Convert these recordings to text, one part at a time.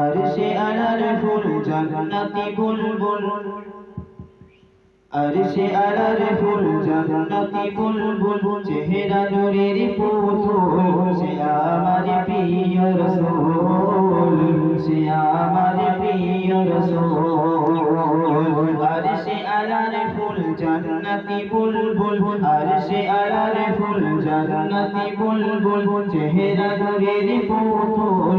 আরশে আলার ফুল জান্নাতি বুলবুল। আরশে আলার ফুল জান্নাতি বুলবুল। চেহারা নূরের পুতুল, সে আমার প্রিয় রাসূল, সে আমার প্রিয় রাসূল। আরশে আলার ফুল জান্নাতি বুলবুল। আরশে আলার ফুল জান্নাতি বুলবুল। চেহারা নূরের পুতুল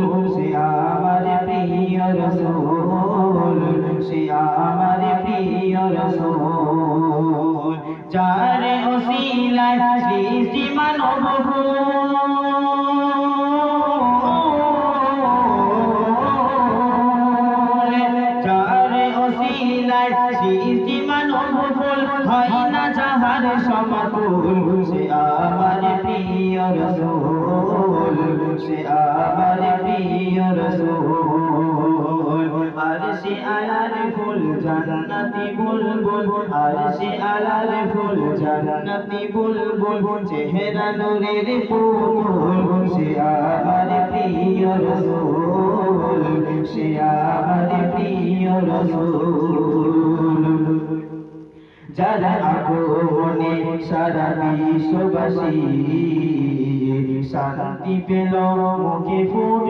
রাসূল, সে আমার প্রিয় রাসূল, যার ওসিলায় সৃষ্টি মানব যার ওসিলায় সৃষ্টি মানব হয় না যাহার সমাতুল, সে আমার প্রিয় রাসূল, সে আমার প্রিয় রাসূল। আরশে আলার ফুল জান্নাতি বুলবুল, আরশে আলার ফুল জান্নাতি বুলবুল, চেহারা নূরের পুতুল সে আমার প্রিয় রাসূল, সে আমার প্রিয় রাসূল। যারা আগমনে সারা বিশ্ববাসী, শান্তি পেল মুখে হাসি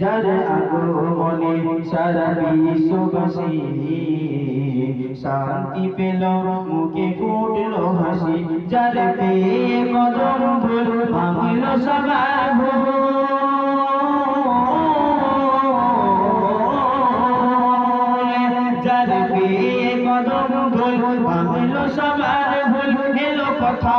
যার আগমনে সারা বিশ্ববাসী শান্তি পেল, মুখে ফুটল হাসি। যার পেয়ে কদম ফুল ভাঙল সবার যার পেয়ে কদম ফুল ভাঙল সবার ভুল এলো কথা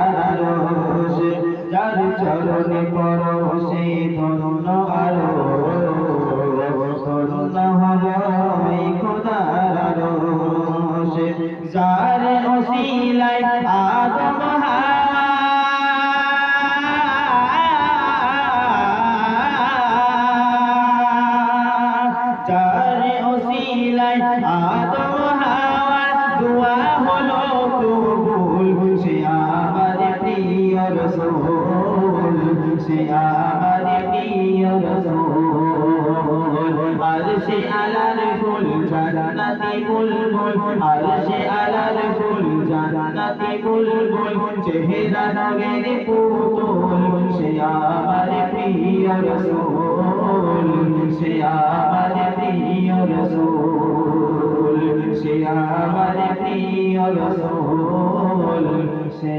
আরশ যার চরণে পরশে ধন্য আরও ধন্য হলো ওই খুদার যার ওসিলায় আদম যার রাসূল সে আমার প্রিয় রাসূল আরশে আলার ফুল জান্নাতি বুলবুল আরশে আলার ফুল জান্নাতি বুলবুল চেহারা নগের পুতুল সে আমার প্রিয় রাসূল সে আমার প্রিয় রাসূল সে আমার প্রিয় রাসূল সে